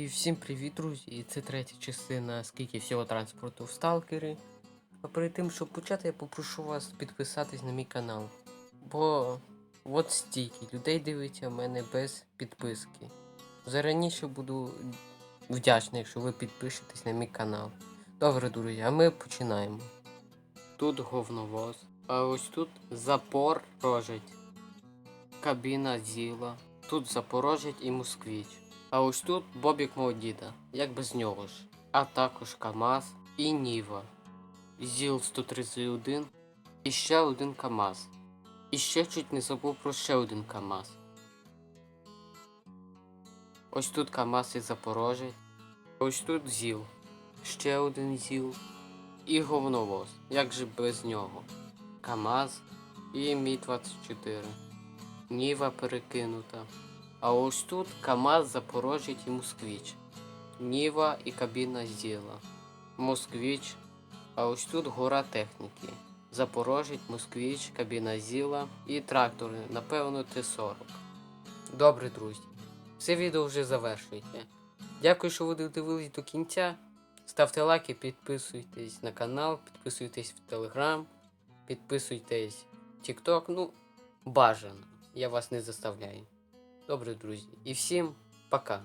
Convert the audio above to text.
І всім привіт, друзі! Це третя частина скільки всього транспорту в сталкери. А перед тим, щоб почати, я попрошу вас підписатись на мій канал. Бо от стільки людей дивиться мене без підписки. Зараніше буду вдячний, якщо ви підпишетесь на мій канал. Добре, друзі, а ми починаємо. Тут говновоз, а ось тут Запорожець. Кабіна Зіла. Тут Запорожець і Москвіч. А ось тут Бобік мого діда, як без нього ж. А також КАМАЗ і Ніва. ЗІЛ 131 і ще один КАМАЗ. І ще чуть не забув про ще один КАМАЗ. Ось тут КАМАЗ і Запорожець. Ось тут ЗІЛ. Ще один ЗІЛ. І говновоз. Як же без нього? КАМАЗ і Мі-24. Ніва перекинута. А ось тут КАМАЗ, Запорожець і Москвіч. Ніва і кабіна Зіла. Москвіч. А ось тут гора техніки. Запорожець, Москвіч, кабіна Зіла і трактори, напевно, Т-40. Добре, друзі. Це відео вже завершується. Дякую, що ви додивились до кінця. Ставте лайки, підписуйтесь на канал, підписуйтесь в Телеграм, підписуйтесь в TikTok. Ну, бажано. Я вас не заставляю. Добре, друзья и всем пока.